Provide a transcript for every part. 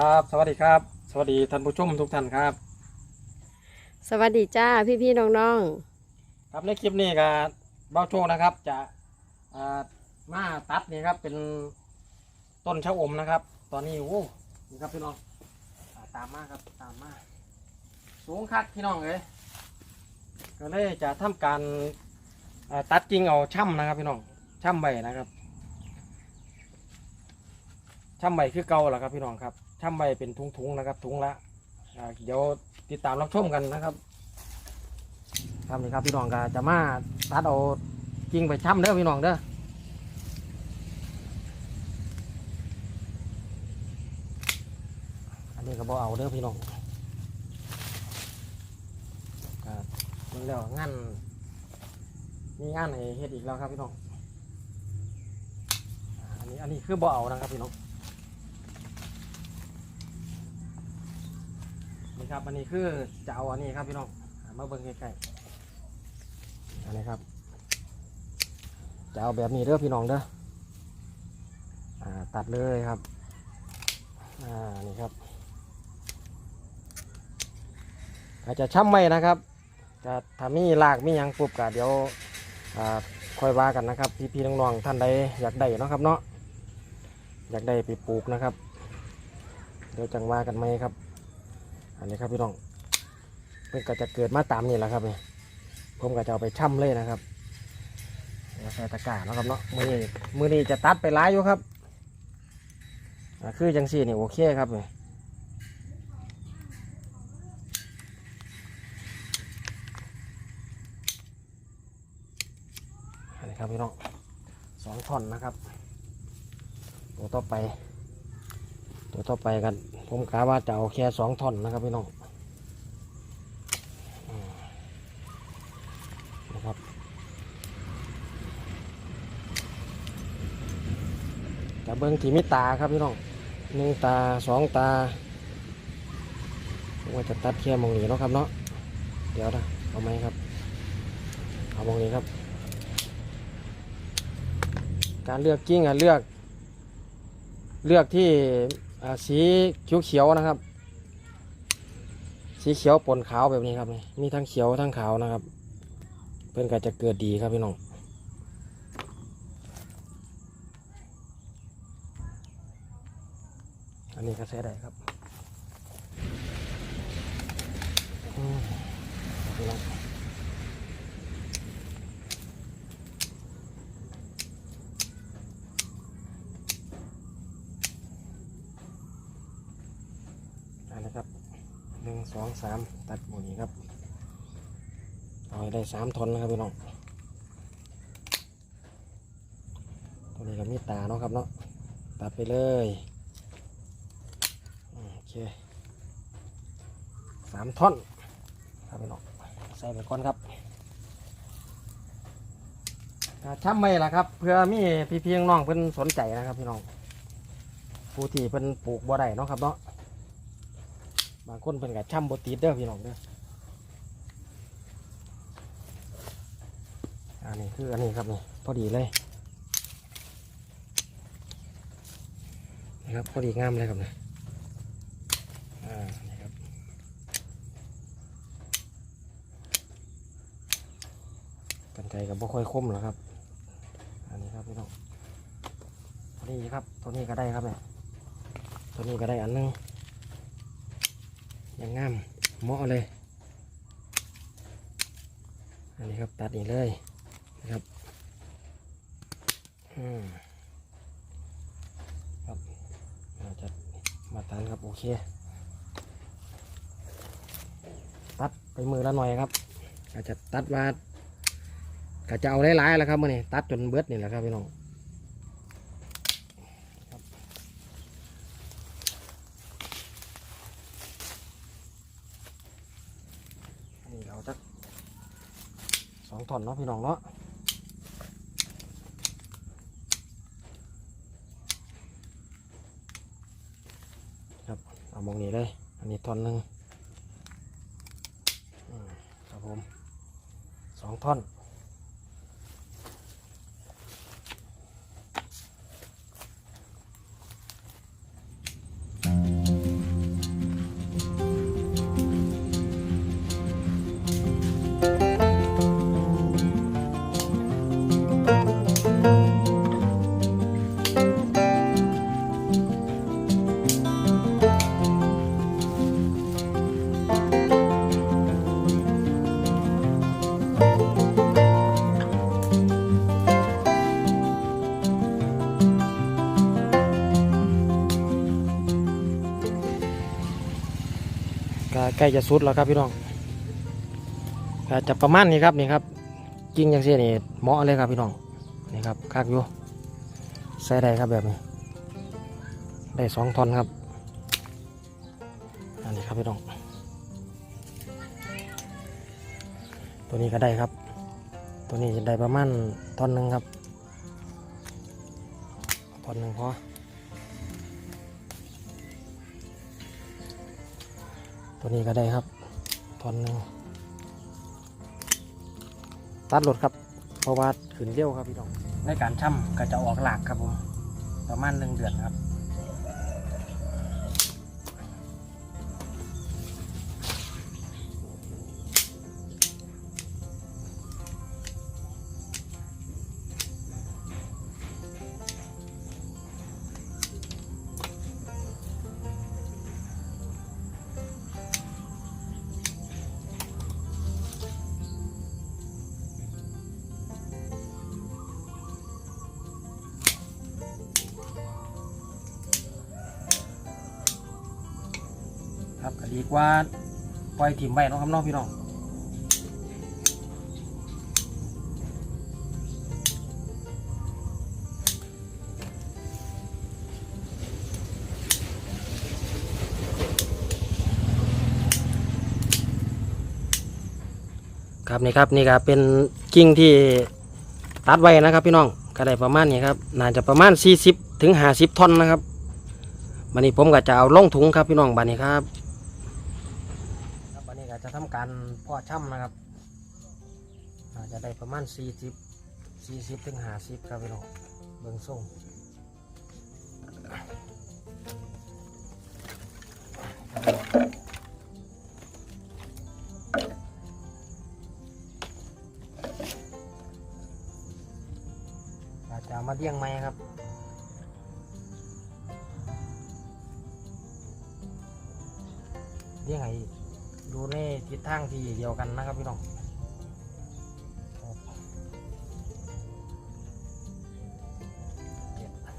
ครับ สวัสดีครับ สวัสดีท่านผู้ชมทุกท่านครับ สวัสดีจ้าพี่พี่ๆน้องครับในคลิปนี้ก็เบ้าโชคนะครับ จะอ่ามาตัดนี่ครับเป็นต้นชะอมนะครับ ตอนนี้โอ้นี่ครับพี่น้องอ่าตามมาครับตามมาสูงคักพี่น้องเลยก็เลยจะทำการอ่าตัดกิ่งเอาช่ำนะครับพี่น้องช่ำใบนะครับช่ำใบคือเก่าแหละครับพี่น้องครับ ช่ำใบเป็นทุงๆนะครับถุงละอ่าเดี๋ยวติดตามรับชมกันนะครับครับนี่ครับพี่น้องก็จะมาตัดเอากิ่งไปช่ำเด้อพี่น้องเด้ออันนี้ก็บอเอาเด้อพี่น้องก็มันแล้วงานมีงานให้เฮ็ดอีกแล้วครับพี่น้องอันนี้อันนี้คือบอเอานะครับพี่น้อง นี่ครับอันนี้คือจะเอาอันนี้ครับพี่น้องมาเบิ่งใกล้ๆอันนี้ครับจะเอาแบบนี้เด้อพี่น้องเด้ออตัดเลยครับอ่านี่ครับ อาจจะช้ำไหมนะครับจะถ้ามีลากมียังปุบก็เดี๋ยวค่อยว่ากันนะครับ พี่ๆน้องๆท่านใดอยากได้เนาะครับเนาะอยากได้ไปปลูกนะครับ เดี๋ยวจังว่ากันไหมครับ อันนี้ครับพี่น้องเพื่อก็จะเกิดมาตามนี่แหละครับนี่ผมก็จะเอาไปช่ำเลยนะครับใส่ตะกร้าเนาะครับเนาะมือนี้มือนี้จะตัดไปหลายอยู่ครับคือจังสี่นี่โอเคครับนี่นี่ครับพี่น้องสองท่อนนะครับตัวต่อไป ตัวต่อไปกัน ผมกะว่าจะเอาแค่สองท่อนนะครับพี่น้องนะครับจะเบิ้งที่มีตาครับพี่น้องหนึ่งตาสองตาว่าจะตัดแค่มองนี้เนาะครับเนาะเดี๋ยวนะเอาไหมครับ เอามองนี้ครับ การเลือกกิ้งอะเลือก เลือกที่ อ่าสีเขียวนะครับ สีเขียวปนขาวแบบนี้ครับนี่มีทั้งเขียวทั้งขาวนะครับ เพื่อนก็จะเกิดดีครับพี่น้องอันนี้ก็ใช้ได้ครับอืมพี่น้องอันนี้ครับหนึ่ง สองสามตัดหมดนี้ครับเอาให้ได้สามทนนะครับพี่น้องตัวนี้ก็มีตาเนาะครับเนาะตัดไปเลยโอเคสามท่อนครับพี่น้องใส่ไปก่อนครับช้ำไม่ล่ะครับ เพื่อมีพี่เพียงน้องเพิ่นสนใจนะครับพี่น้องผู้ที่เพิ่นปลูกบ่ได้เนาะครับเนาะางคนเพิ่นก็ช้ำบติดเด้อพี่น้องเด้ออันนี้คืออันนี้ครับนี่พอดีเลยนะครับพอดีงามเลยครับนี่อ่านี่ครับกันไกกับบ่ค่อยคมหรอกครับ อันนี้ครับพี่น้องพอดีครับตัวนี้ก็ได้ครับเนี่ยตัวนี้ก็ได้อันหนึง ยังงามเหมาะเลย อันนี้ครับตัดนี่เลยนะครับอืมครับอาจะมาตันครับโอเค ตัดไปมือละหน่อยครับอาจจะตัดมาก็จะเอาหลายๆแล้วครับมื่อนี้ตัดจนเบิดนี่แหละครับพี่น้องครับอันนี้เราจะส องท่อนเนาะพี่น้องเนาะครับเอามองนี้เลย อันนี้ท่อนหนึ่งครับผมสองท่อน ใกล้จะสุดแล้วครับพี่น้องก็จะประมาณนี้ครับนี่ครับกิ่งอย่างเช่นนี่เหมาะเลยครับพี่น้องนี่ครับคักอยู่ใส่ได้ครับแบบนี้ ได้สองทอนครับอันนี้ครับพี่น้อง ตัวนี้ก็ได้ครับ ตัวนี้จะได้ประมาณทอนหนึ่งครับทอนหนึ่งพอ ตัวนี้ก็ได้ครับตอนนึงตัดหลดครับ เพราะว่าขืนเลี้ยวครับพี่น้องในการช่ำก็จะออกหลากครับผมประมาณหนึ่งเดือนครับ ดีกว่าปล่อยถิ่มไว้เนาะครับน้องพี่น้องครับนี่ครับนี่ครับเป็นกิ่งที่ตัดไว้นะครับ พี่น้องก็ได้ประมาณนี้ครับน่าจะประมาณ 40ถึง50ท่อนนะครับวันนี้ผมก็จะเอาล่องถุงครับพี่น้องบันนี้ครับ จะทำการเพาะช่ำนะครับอาจจะได้ประมาณ 40 40ถึง50ครับพี่น้องเบื้องส่งอาจจะเอามาเลี้ยงไหมครับเลี้ยงให้างที่เดียวกันนะครับพี่น้องครับเจ็ดแปด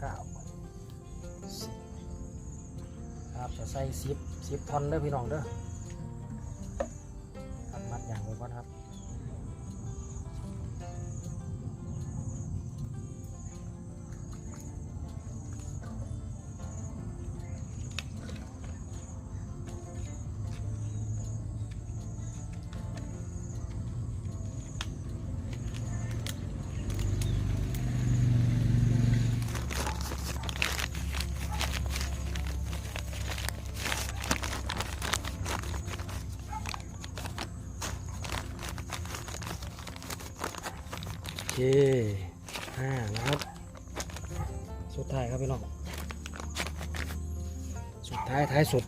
เก้าสิบครับจะใส่สิบสิบทอนเด้อพี่น้องเด้อ เคห้านะครับ สุดท้ายครับพี่น้อง สุดท้ายท้ายสุด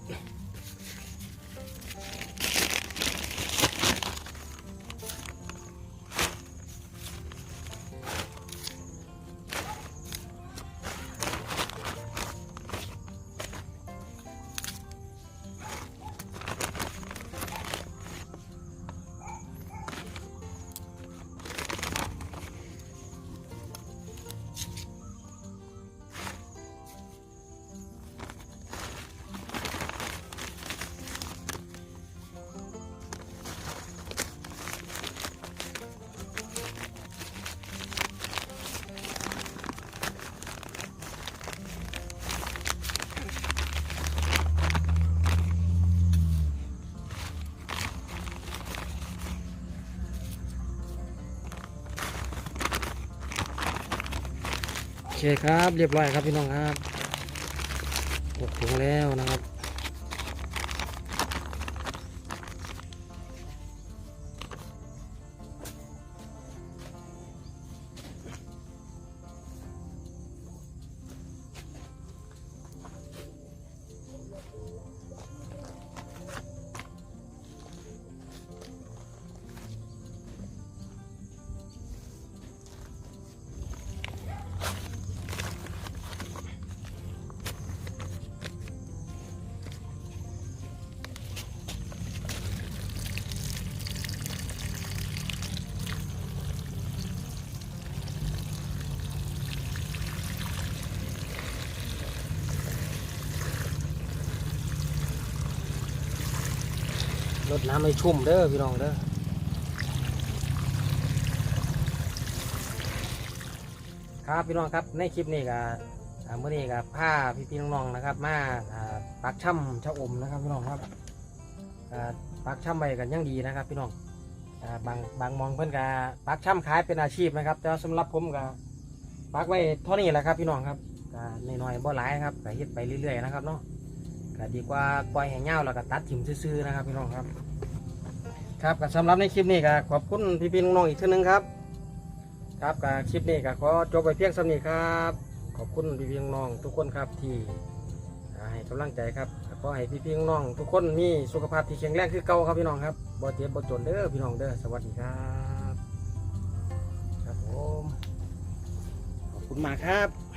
เคครับ เรียบร้อยครับพี่น้องครับหกถุงแล้วนะครับ รดน้ำให้ชุ่มเด้อพี่น้องเด้อครับพี่น้องครับในคลิปนี้ก็อ่าเมื่อนี้ก็ผ้าพี่พี่น้องๆนะครับ มาปักช่ำชะอมนะครับพี่น้องครับปักช่ำไว้กันยังดีนะครับ พี่น้องบางบางมองเพิ่อนก็ปักช่ำขายเป็นอาชีพนะครับ แต่ว่าสำหรับผมก็ปักไว้เท่านี้แหละครับ พี่น้องครับก็น้อยๆบ่หลายครับก็เฮ็ดไปเรื่อยๆนะครับเนาะก็ดีกว่าปล่อยให้เงาแล้วก็ตัดถิ่มซื่อๆนะครับ พี่น้องครับ ครับก็สำหรับในคลิปนี้ก็ขอบคุณพี่ๆน้องๆอีกท่านึงครับ ครับก็คลิปนี้ก็ขอจบไปเพียงสำนี้ครับ ขอบคุณพี่ๆน้องๆทุกคนครับที่ให้กำลังใจครับก็ขอให้พี่ๆน้องๆทุกคนมีสุขภาพที่แข็งแรงคือเก่าครับพี่น้องครับบ่เจ็บบ่จนเด้อพี่น้องเด้อสวัสดีครับ ครับผมขอบคุณมากครับ